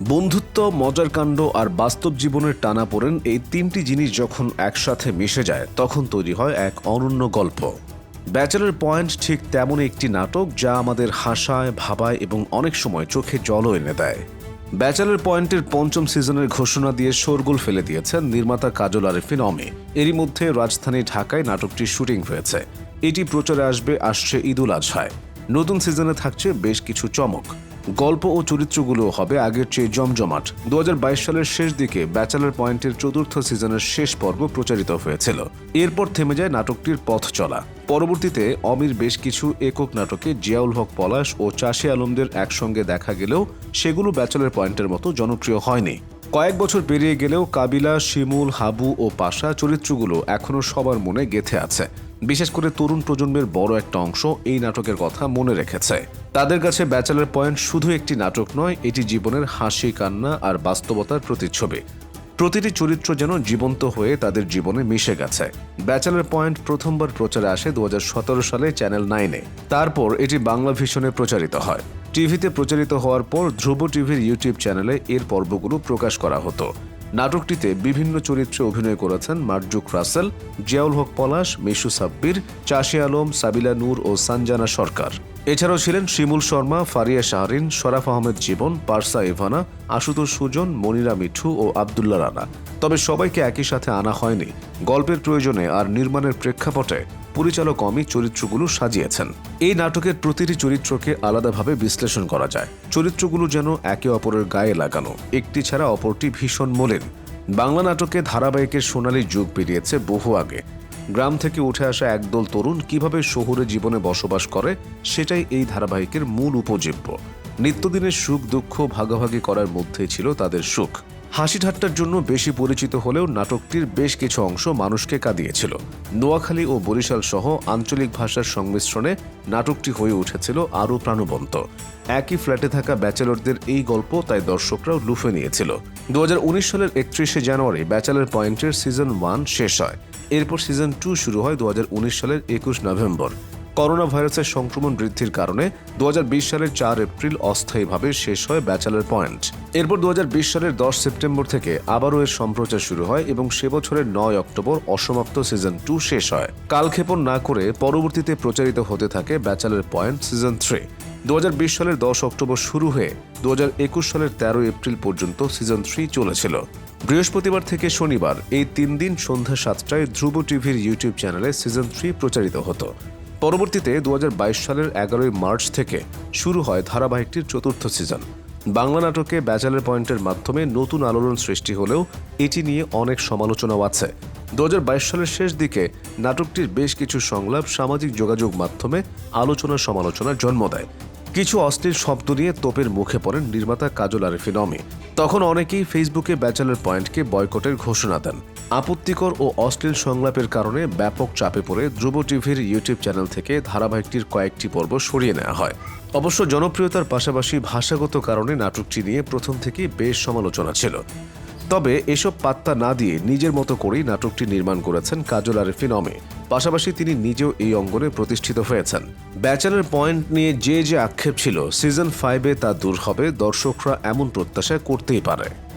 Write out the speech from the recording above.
বন্ধুত্ব, মজার কাণ্ড আর বাস্তব জীবনের টানা পড়েন এই তিনটি জিনিস যখন একসাথে মিশে যায়, তখন তৈরি হয় এক অনন্য গল্প। ব্যাচেলার পয়েন্ট ঠিক তেমনই একটি নাটক যা আমাদের হাসায়, ভাবায় এবং অনেক সময় চোখে জলও এনে দেয়। ব্যাচেলার পয়েন্টের পঞ্চম সিজনের ঘোষণা দিয়ে শোরগোল ফেলে দিয়েছেন নির্মাতা কাজল আরেফিন অমি। এরই মধ্যে রাজধানী ঢাকায় নাটকটির শুটিং হয়েছে। এটি প্রচারে আসবে, আসছে ঈদুল আজহায়। নতুন সিজনে থাকছে বেশ কিছু চমক। গল্প ও চরিত্রগুলো হবে আগের চেয়ে জমজমাট। দু হাজার বাইশ সালের শেষ দিকে ব্যাচেলার পয়েন্টের চতুর্থ সিজনের শেষ পর্ব প্রচারিত হয়েছিল। এরপর থেমে যায় নাটকটির পথ চলা। পরবর্তীতে অমির বেশ কিছু একক নাটকে জিয়াউল হক পলাশ ও চাষি আলমদের একসঙ্গে দেখা গেলেও সেগুলো ব্যাচেলার পয়েন্টের মতো জনপ্রিয় হয়নি। কয়েক বছর পেরিয়ে গেলেও কাবিলা, শিমুল, হাবু ও পাশা চরিত্রগুলো এখনও সবার মনে গেথে আছে। বিশেষ করে তরুণ প্রজন্মের বড় একটা অংশ এই নাটকের কথা মনে রেখেছে। তাদের কাছে ব্যাচেলার পয়েন্ট শুধু একটি নাটক নয়, এটি জীবনের হাসি, কান্না আর বাস্তবতার প্রতিচ্ছবি। প্রতিটি চরিত্র যেন জীবন্ত হয়ে তাদের জীবনে মিশে গেছে। ব্যাচেলার পয়েন্ট প্রথমবার প্রচারে আসে দু হাজার সতেরো সালে চ্যানেল নাইনে। তারপর এটি বাংলা ভিশনে প্রচারিত হয়। টিভিতে প্রচারিত হওয়ার পর ধ্রুব টিভির ইউটিউব চ্যানেলে এর পর্বগুলো প্রকাশ করা হতো। নাটকটিতে বিভিন্ন চরিত্রে অভিনয় করেছেন মার্জুক রাসেল, জিয়াউল হক পলাশ, মিশু সাব্বির, চাষি আলম, সাবিলা নূর ও সানজানা সরকার। এছাড়াও ছিলেন শিমুল শর্মা, ফারিয়া শাহরিন, শরাফ আহমেদ জীবন, পার্সা ইভানা আশুতোষ সুজন, মনিরা মিঠু ও আবদুল্লা রানা। তবে সবাইকে একই সাথে আনা হয়নি। গল্পের প্রয়োজনে আর নির্মাণের প্রেক্ষাপটে পরিচালক অমি চরিত্রগুলো সাজিয়েছেন। এই নাটকের প্রতিটি চরিত্রকে আলাদাভাবে বিশ্লেষণ করা যায়। চরিত্রগুলো যেন একে অপরের গায়ে লাগানো, একটি ছাড়া অপরটি ভীষণ মলিন। বাংলা নাটকে ধারাবাহিকের সোনালী যুগ পেরিয়েছে বহু আগে। গ্রাম থেকে উঠে আসা একদল তরুণ কীভাবে শহুরে জীবনে বসবাস করে, সেটাই এই ধারাবাহিকের মূল উপজীব্য। নিত্যদিনের সুখ দুঃখ ভাগাভাগি করার মধ্যেই ছিল তাদের সুখ। হাসি ঠাট্টার জন্য বেশি পরিচিত হলেও নাটকটির বেশ কিছু অংশ মানুষকে কাঁদিয়েছিল। নোয়াখালী ও বরিশাল সহ আঞ্চলিক ভাষার সংমিশ্রণে নাটকটি হয়ে উঠেছিল আরও প্রাণবন্ত। একই ফ্ল্যাটে থাকা ব্যাচেলরদের এই গল্প তাই দর্শকরাও লুফে নিয়েছিল। দু হাজার উনিশ সালের একত্রিশে জানুয়ারি ব্যাচেলর পয়েন্টের সিজন ওয়ান শেষ হয়। এরপর সিজন টু শুরু হয় দু হাজার উনিশ সালের একুশ নভেম্বর। করোনা ভাইরাসের সংক্রমণ বৃদ্ধির কারণে দু হাজার বিশ সালের চার এপ্রিল অস্থায়ীভাবে শেষ হয় ব্যাচেলার পয়েন্ট। এরপর দু হাজার বিশ সালের দশ সেপ্টেম্বর থেকে আবারও এর সম্প্রচার শুরু হয় এবং সে বছরের নয় অক্টোবর অসমাপ্ত সিজন টু শেষ হয়। কালক্ষেপণ না করে পরবর্তীতে প্রচারিত হতে থাকে ব্যাচেলার পয়েন্ট সিজন থ্রি। দু হাজার বিশ সালের দশ অক্টোবর শুরু হয়ে দুহাজার একুশ সালের তেরো এপ্রিল পর্যন্ত সিজন থ্রি চলেছিল। বৃহস্পতিবার থেকে শনিবার এই তিন দিন সন্ধ্যা সাতটায় ধ্রুব টিভির ইউটিউব চ্যানেলে সিজন থ্রি প্রচারিত হতো। পরবর্তীতে দু হাজার বাইশ সালের এগারোই মার্চ থেকে শুরু হয় ধারাবাহিকটির চতুর্থ সিজন। বাংলা নাটকে ব্যাচেলার পয়েন্টের মাধ্যমে নতুন আলোড়ন সৃষ্টি হলেও এটি নিয়ে অনেক সমালোচনাও আছে। দু হাজার বাইশ সালের শেষ দিকে নাটকটির বেশ কিছু সংলাপ সামাজিক যোগাযোগ মাধ্যমে আলোচনা সমালোচনার জন্ম দেয়। কিছু অশ্লীল শব্দ নিয়ে তোপের মুখে পড়েন নির্মাতা কাজল আরেফিন অমি তখন অনেকেই ফেসবুকে ব্যাচেলার পয়েন্টকে বয়কটের ঘোষণা দেন। আপত্তিকর ও অশ্লীল সংলাপের কারণে ব্যাপক চাপে পড়ে ধ্রুব টিভির ইউটিউব চ্যানেল থেকে ধারাবাহিকটির কয়েকটি পর্ব সরিয়ে নেওয়া হয়। অবশ্য জনপ্রিয়তার পাশাপাশি ভাষাগত কারণে নাটকটি নিয়ে প্রথম থেকেই বেশ সমালোচনা ছিল। তবে এসব পাত্তা না দিয়ে নিজের মতো করেই নাটকটি নির্মাণ করেছেন কাজল আরেফিন অমে পাশাপাশি তিনি নিজেও এই অঙ্গনে প্রতিষ্ঠিত হয়েছেন। ব্যাচেলার পয়েন্ট নিয়ে যে যে আক্ষেপ ছিল, সিজন ফাইভে তা দূর হবে, দর্শকরা এমন প্রত্যাশা করতেই পারে।